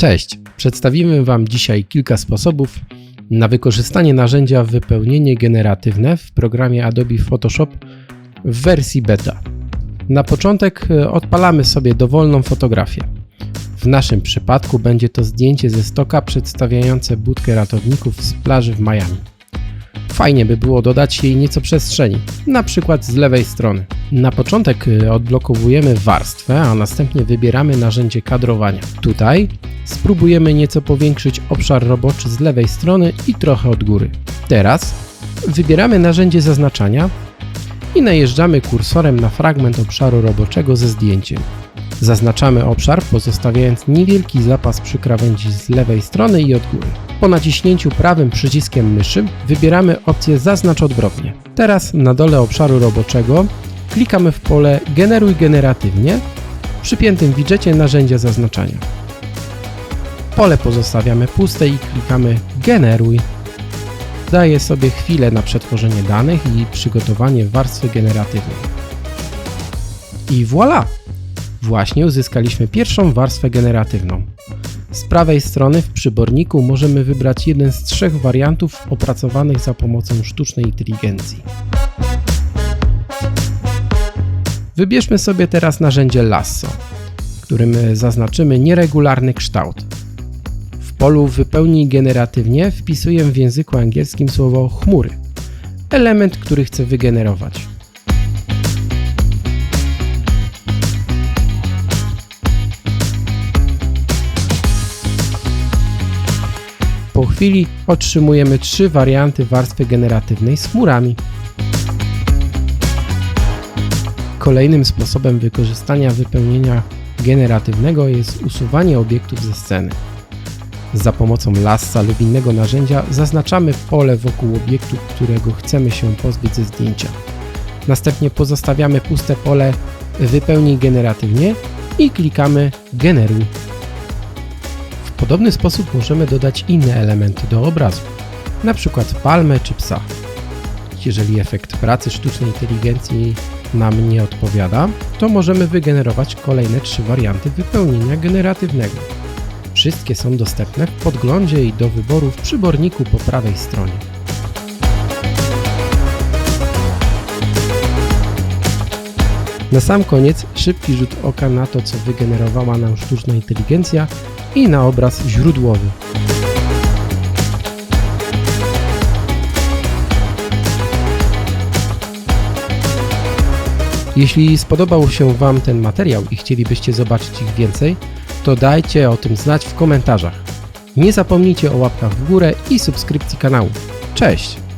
Cześć! Przedstawimy Wam dzisiaj kilka sposobów na wykorzystanie narzędzia wypełnienie generatywne w programie Adobe Photoshop w wersji beta. Na początek e, odpalamy sobie dowolną fotografię. W naszym przypadku będzie to zdjęcie ze stoka przedstawiające budkę ratowników z plaży w Miami. Fajnie by było dodać jej nieco przestrzeni, na przykład z lewej strony. Na początek y, odblokowujemy warstwę, a następnie wybieramy narzędzie kadrowania. Tutaj spróbujemy nieco powiększyć obszar roboczy z lewej strony i trochę od góry. Teraz wybieramy narzędzie zaznaczania i najeżdżamy kursorem na fragment obszaru roboczego ze zdjęciem. Zaznaczamy obszar, pozostawiając niewielki zapas przy krawędzi z lewej strony i od góry. Po naciśnięciu prawym przyciskiem myszy wybieramy opcję Zaznacz odwrotnie. Teraz na dole obszaru roboczego klikamy w pole Generuj generatywnie w przypiętym widżecie narzędzia zaznaczania. Pole pozostawiamy puste i klikamy Generuj. Daje sobie chwilę na przetworzenie danych i przygotowanie warstwy generatywnej. I voilà! Właśnie uzyskaliśmy pierwszą warstwę generatywną. Z prawej strony w przyborniku możemy wybrać jeden z trzech wariantów opracowanych za pomocą sztucznej inteligencji. Wybierzmy sobie teraz narzędzie Lasso, którym zaznaczymy nieregularny kształt. W polu Wypełnij generatywnie wpisuję w języku angielskim słowo chmury, element, który chcę wygenerować. Po chwili otrzymujemy trzy warianty warstwy generatywnej z chmurami. Kolejnym sposobem wykorzystania wypełnienia generatywnego jest usuwanie obiektów ze sceny. Za pomocą lassa lub innego narzędzia zaznaczamy pole wokół obiektu, którego chcemy się pozbyć ze zdjęcia. Następnie pozostawiamy puste pole Wypełnij generatywnie i klikamy Generuj. Podobny sposób możemy dodać inne elementy do obrazu, np. palmę czy psa. Jeżeli efekt pracy sztucznej inteligencji nam nie odpowiada, to możemy wygenerować kolejne trzy warianty wypełnienia generatywnego. Wszystkie są dostępne w podglądzie i do wyboru w przyborniku po prawej stronie. Na sam koniec szybki rzut oka na to, co wygenerowała nam sztuczna inteligencja i na obraz źródłowy. Jeśli spodobał się Wam ten materiał i chcielibyście zobaczyć ich więcej, to dajcie o tym znać w komentarzach. Nie zapomnijcie o łapkach w górę i subskrypcji kanału. Cześć!